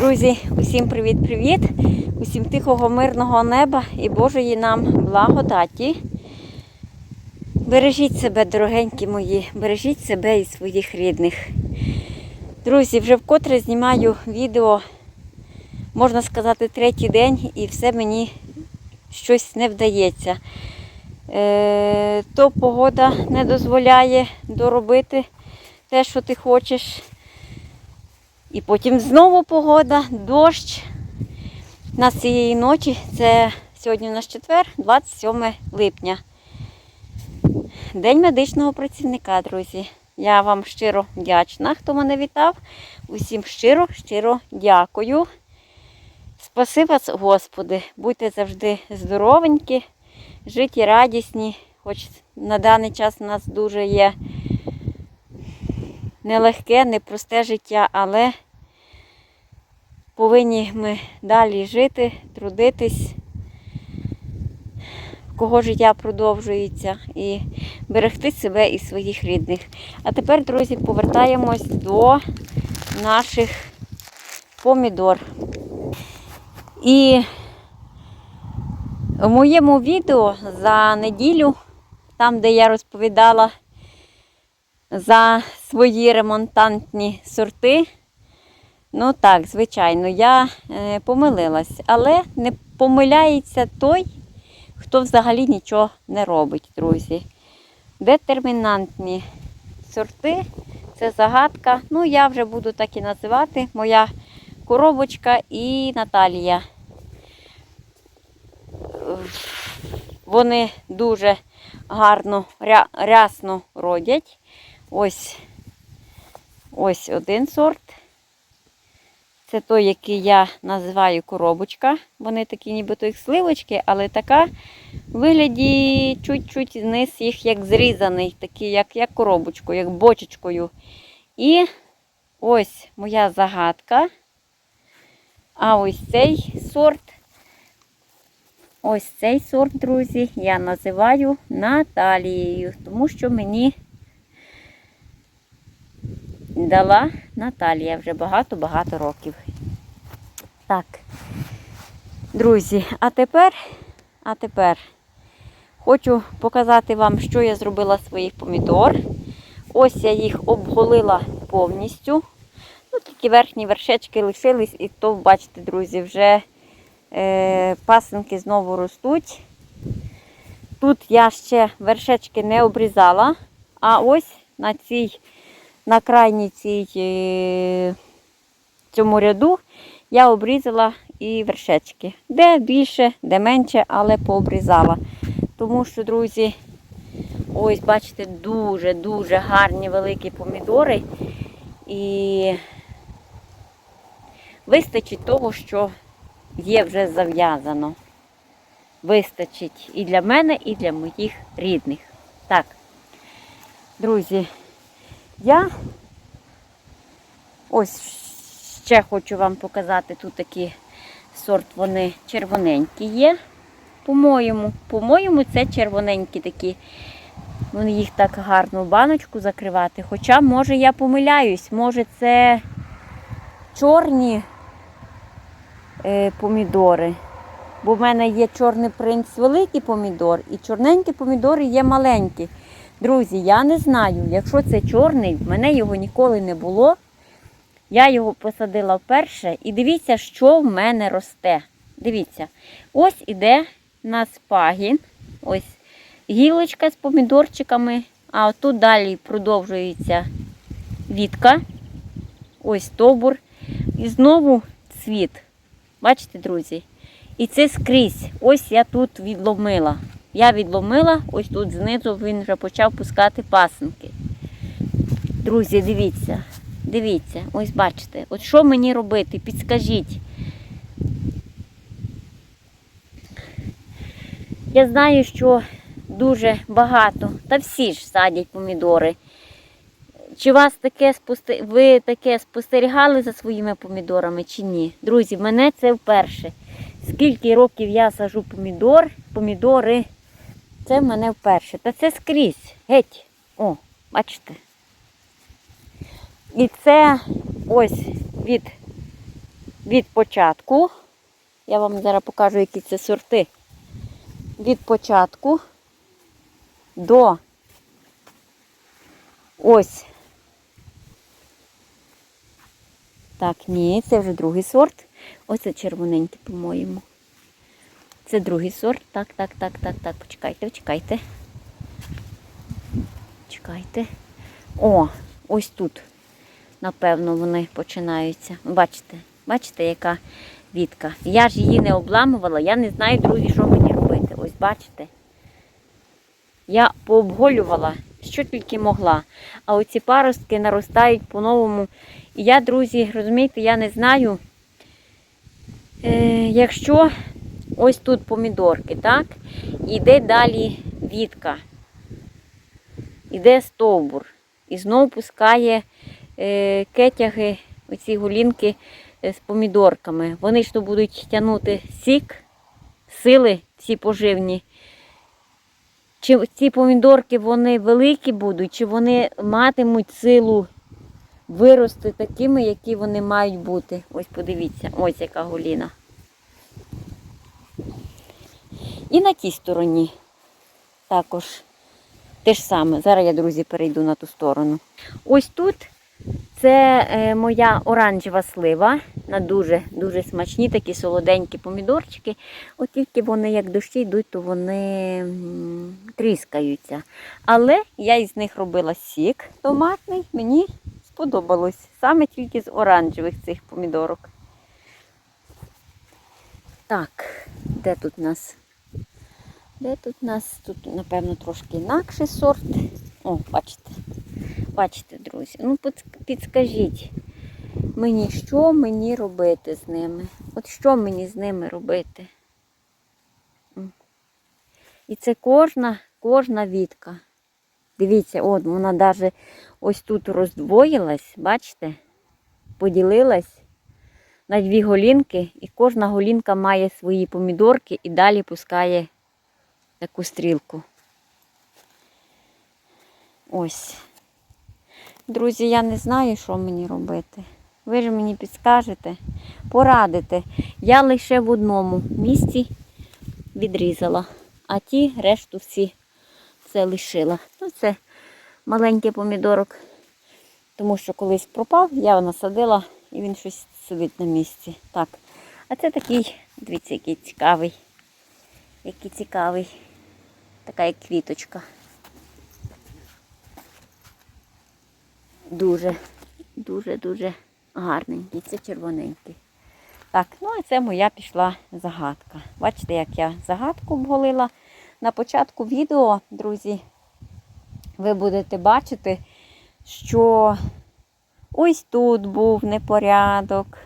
Друзі, усім привіт-привіт! Усім тихого, мирного неба і Божої нам благодаті. Бережіть себе, дорогенькі мої, бережіть себе і своїх рідних. Друзі, вже вкотре знімаю відео, можна сказати, третій день, і все мені щось не вдається. Е, то погода не дозволяє доробити те, що ти хочеш. І потім знову погода, дощ. У нас цієї ночі, це сьогодні у нас четвер, 27 липня. День медичного працівника, друзі. Я вам щиро вдячна, хто мене вітав. Усім щиро, щиро дякую. Спаси вас, Господи, будьте завжди здоровенькі, житі радісні, хоч на даний час у нас дуже є нелегке, непросте життя, але повинні ми далі жити, трудитись, кого життя продовжується, і берегти себе і своїх рідних. А тепер, друзі, повертаємось до наших помідор. І в моєму відео за неділю, там, де я розповідала за свої ремонтантні сорти. Ну так, звичайно, я е, помилилась, але не помиляється той, хто взагалі нічого не робить, друзі. Детермінантні сорти це загадка. Ну, я вже буду так і називати. Моя коробочка і Наталія. Вони дуже гарно, рясно родять. Ось ось один сорт. Це той, який я називаю коробочка. Вони такі нібито як сливочки, але така в вигляді чуть-чуть низ їх як зрізаний, такий, як, як коробочкою, як бочечкою. І ось моя загадка. А ось цей сорт. Ось цей сорт, друзі, я називаю Наталією, тому що мені дала Наталія вже багато-багато років. Так, друзі, а тепер, а тепер хочу показати вам, що я зробила своїх помідор. Ось я їх обголила повністю. Ну, тільки верхні вершечки лишились, і то, бачите, друзі, вже е, пасинки знову ростуть. Тут я ще вершечки не обрізала, а ось на цій на крайній цій е, цьому ряду я обрізала і вершечки. Де більше, де менше, але пообрізала. Тому що, друзі, ось, бачите, дуже-дуже гарні великі помідори. І вистачить того, що є вже зав'язано. Вистачить і для мене, і для моїх рідних. Так, друзі. Я ось ще хочу вам показати, тут такий сорт, вони червоненькі є. По-моєму, по-моєму, це червоненькі такі. Вони їх так гарно в баночку закривати. Хоча, може, я помиляюсь, може це чорні е, помідори. Бо в мене є чорний принц великий помідор, і чорненькі помідори є маленькі. Друзі, я не знаю, якщо це чорний, в мене його ніколи не було. Я його посадила вперше і дивіться, що в мене росте. Дивіться, ось іде у нас пагін, ось гілочка з помідорчиками, а отут далі продовжується вітка, ось стовбур. І знову цвіт. Бачите, друзі? І це скрізь. Ось я тут відломила. Я відломила, ось тут знизу він вже почав пускати пасенки. Друзі, дивіться, дивіться, ось бачите, от що мені робити, підскажіть. Я знаю, що дуже багато, та всі ж садять помідори. Чи вас таке спостерігали, ви таке спостерігали за своїми помідорами чи ні? Друзі, мене це вперше. Скільки років я сажу помідор, помідори. Це в мене вперше. Та це скрізь. Геть. О, бачите. І це ось від від початку. Я вам зараз покажу, які це сорти. Від початку до ось. Так, ні, це вже другий сорт. Ось це червоненький, по-моєму. Це другий сорт. Так, так, так, так, так. Почекайте, почекайте. Чекайте. О, ось тут. Напевно, вони починаються. Бачите, бачите, яка вітка. Я ж її не обламувала, я не знаю, друзі, що мені робити. Ось бачите. Я пообголювала, що тільки могла. А оці паростки наростають по-новому. І я, друзі, розумієте, я не знаю, е, якщо ось тут помідорки, так? Іде далі вітка, іде стовбур. І знову пускає е, кетяги, оці голінки е, з помідорками. Вони ж то будуть тягнути сік, сили ці поживні. Чи ці помідорки вони великі будуть, чи вони матимуть силу вирости такими, які вони мають бути. Ось подивіться, ось яка голіна. І на тій стороні також те ж саме. Зараз я, друзі, перейду на ту сторону. Ось тут це е, моя оранжева слива на дуже-дуже смачні такі солоденькі помідорчики. От тільки вони як дощі йдуть, то вони тріскаються. Але я із них робила сік томатний. Мені сподобалось. Саме тільки з оранжевих цих помідорок. Так, де тут у нас? Де тут у нас? Тут, напевно, трошки інакший сорт. О, бачите. Бачите, друзі. Ну, підскажіть мені, що мені робити з ними? От що мені з ними робити? І це кожна, кожна вітка. Дивіться, от вона навіть ось тут роздвоїлась, бачите? Поділилась на дві голінки, і кожна голінка має свої помідорки і далі пускає таку стрілку. Ось. Друзі, я не знаю, що мені робити. Ви ж мені підскажете, порадите. Я лише в одному місці відрізала, а ті решту всі все лишила. Ну, це маленький помідорок, тому що колись пропав, я його насадила і він щось сидить на місці. Так. А це такий, дивіться, який цікавий. Який цікавий. Така як квіточка. Дуже, дуже, дуже гарненький. Це червоненький. Так, ну а це моя пішла загадка. Бачите, як я загадку обголила. На початку відео, друзі, ви будете бачити, що ось тут був непорядок.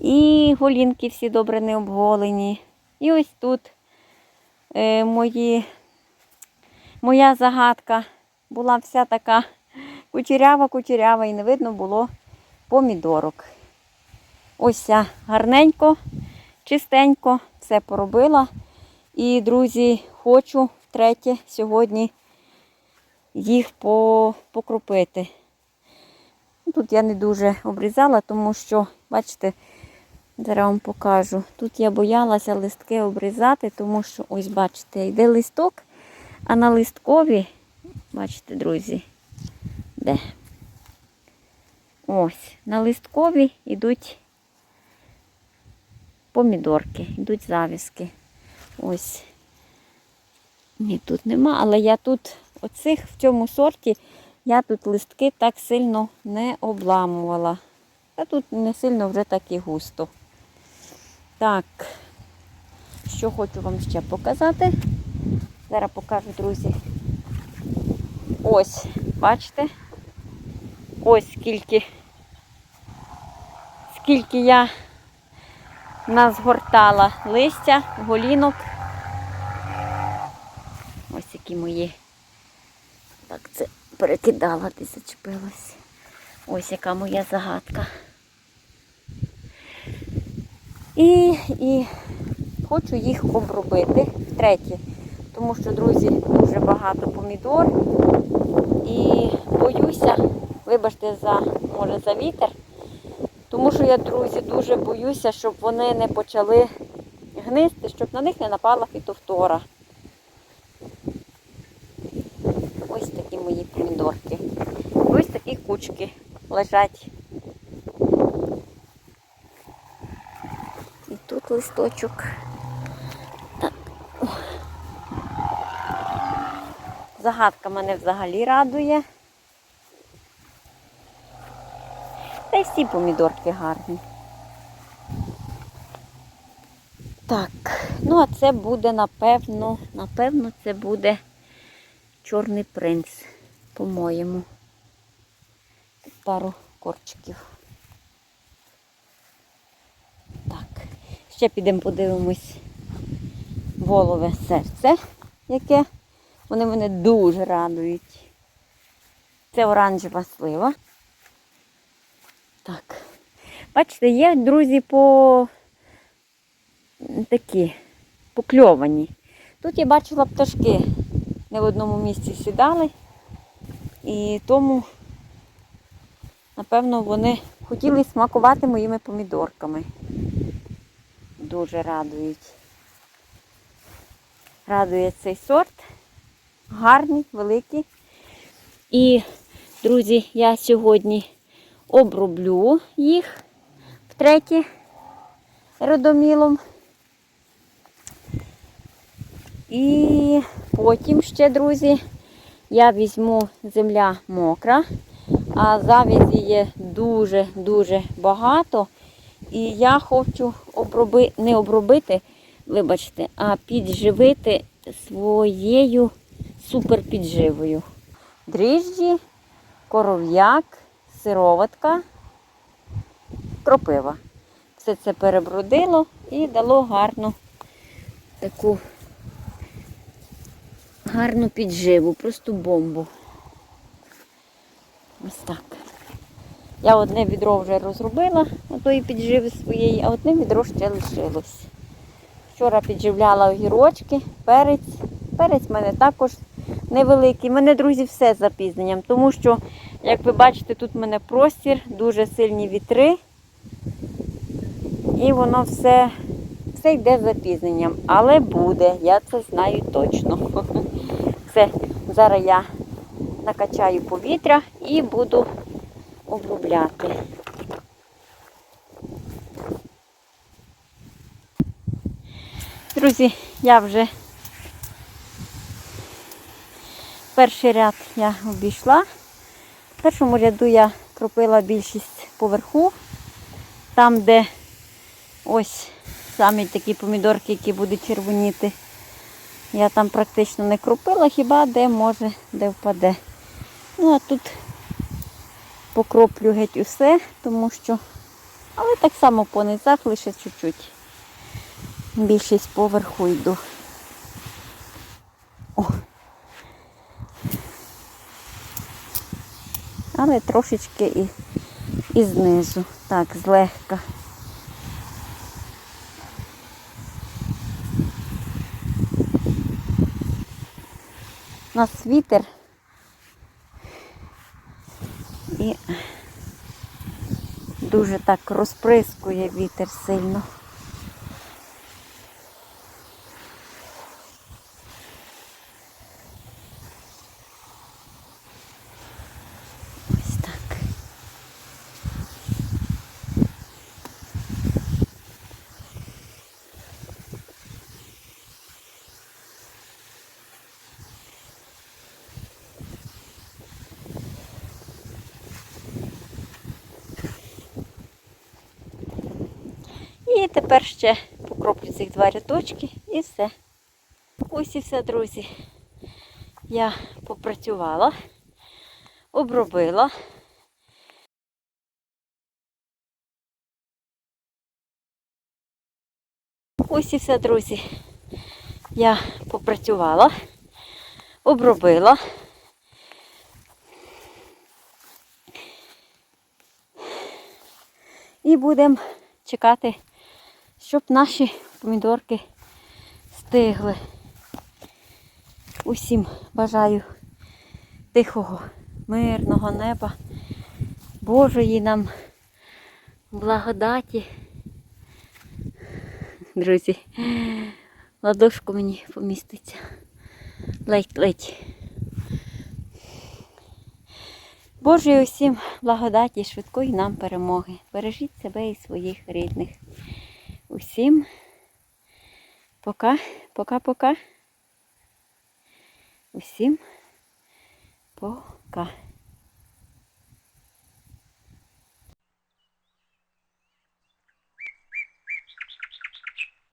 І голінки всі добре не обголені. І ось тут мої, моя загадка була вся така кучерява-кучерява і не видно було помідорок. Ось я гарненько, чистенько все поробила. І, друзі, хочу втретє сьогодні їх по, покропити. Тут я не дуже обрізала, тому що, бачите, зараз вам покажу. Тут я боялася листки обрізати, тому що, ось бачите, йде листок, а на листкові, бачите, друзі, де? Ось, на листкові йдуть помідорки, йдуть завіски. Ось. Ні, тут нема, але я тут, оцих в цьому сорті, я тут листки так сильно не обламувала. Та тут не сильно вже так і густо. Так, що хочу вам ще показати. Зараз покажу, друзі. Ось, бачите? Ось скільки, скільки я назгортала листя, голінок. Ось які мої. Так, це перекидала, десь зачепилась. Ось яка моя загадка. І, і хочу їх обробити втретє. Тому що, друзі, дуже багато помідор. І боюся, вибачте, за, може, за вітер, Тому що я, друзі, дуже боюся, щоб вони не почали гнисти, щоб на них не напала фітофтора. Ось такі мої помідорки. Ось такі кучки лежать. І тут листочок. Так. Загадка мене взагалі радує. Та й всі помідорки гарні. Так, ну а це буде, напевно, напевно, це буде чорний принц, по-моєму. Пару корчиків. Так, ще підемо подивимось волове серце, яке вони мене дуже радують. Це оранжева слива. Так. Бачите, є, друзі, по такі покльовані. Тут я бачила пташки не в одному місці сідали. І тому, напевно, вони хотіли смакувати моїми помідорками. Дуже радують. Радує цей сорт. Гарний, великий. І, друзі, я сьогодні оброблю їх втретє родомілом. І потім ще, друзі, я візьму земля мокра, а завязі є дуже-дуже багато. І я хочу оброби... не обробити, вибачте, а підживити своєю суперпідживою. Дріжджі, коров'як, сироватка, кропива. Все це перебродило і дало гарну таку гарну підживу, просто бомбу. Ось так. Я одне відро вже розробила отої підживи своєї, а одне відро ще лишилось. Вчора підживляла огірочки, перець. Перець в мене також невеликий. У мене, друзі, все з запізненням, тому що, як ви бачите, тут в мене простір, дуже сильні вітри. І воно все, все йде з запізненням. Але буде, я це знаю точно. Все, зараз я накачаю повітря і буду обробляти. Друзі, я вже перший ряд я обійшла. В першому ряду я кропила більшість поверху, там, де ось самі такі помідорки, які будуть червоніти. Я там практично не кропила, хіба де може, де впаде. Ну, а тут покроплю геть усе, тому що, але так само по лише чуть-чуть. Більшість поверху йду. О. Але трошечки і, і знизу. Так, злегка. У нас вітер. І дуже так розприскує вітер сильно. Ось так. І тепер ще покроплю цих два рядочки і все. Ось і все, друзі. Я попрацювала, обробила. Ось і все, друзі. Я попрацювала, обробила. І будемо чекати, щоб наші помідорки стигли. Усім бажаю тихого, мирного неба, Божої нам благодаті. Друзі, ладошку мені поміститься. Ледь-ледь. Божої усім благодаті, швидкої нам перемоги. Бережіть себе і своїх рідних. Усім пока, пока-пока. Усім пока.